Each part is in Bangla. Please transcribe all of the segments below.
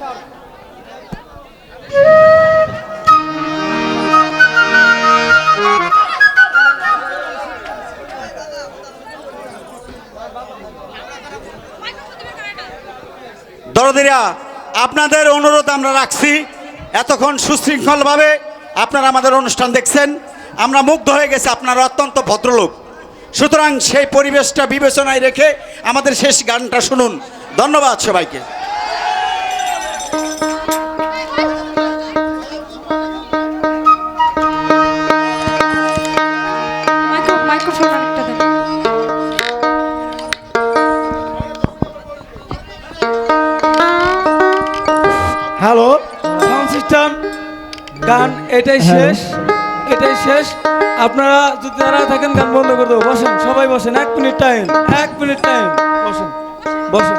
দরদিরা, আপনাদের অনুরোধ আমরা রাখছি। এতক্ষণ সুশৃঙ্খলভাবে আপনারা আমাদের অনুষ্ঠান দেখছেন। আমরা মুগ্ধ হয়ে গেছি, আপনারা অত্যন্ত ভদ্রলোক। সুতরাং সেই পরিবেশটা বিবেচনায় রেখে আমাদের শেষ গানটা শুনুন। ধন্যবাদ সবাইকে। মাইক্রোফোন আরেকটা দেন। হ্যালো সাউন্ড সিস্টেম গান এটাই শেষ এটাই শেষ। আপনারা যদি দাঁড়ায় থাকেন গান বন্ধ করে দেবো। বসেন সবাই বসেন এক মিনিট টাইম এক মিনিট টাইম বসেন বসেন।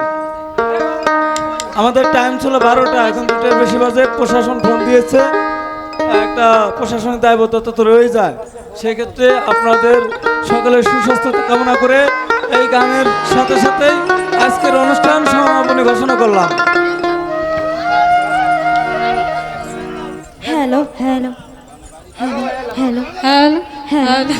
আমাদের টাইম ছিল বারোটা এখন দুটোর বেশি বাজে। প্রশাসন ফোন দিয়েছে। একটা প্রশাসনিক দায়বদ্ধতা তো রয়ে যায়। সেক্ষেত্রে আপনাদের সকলের সুস্বাস্থ্য কামনা করে এই গানের সাথে সাথে আজকের অনুষ্ঠান সমাপনী ঘোষণা করলাম hello hello hello hello hello hello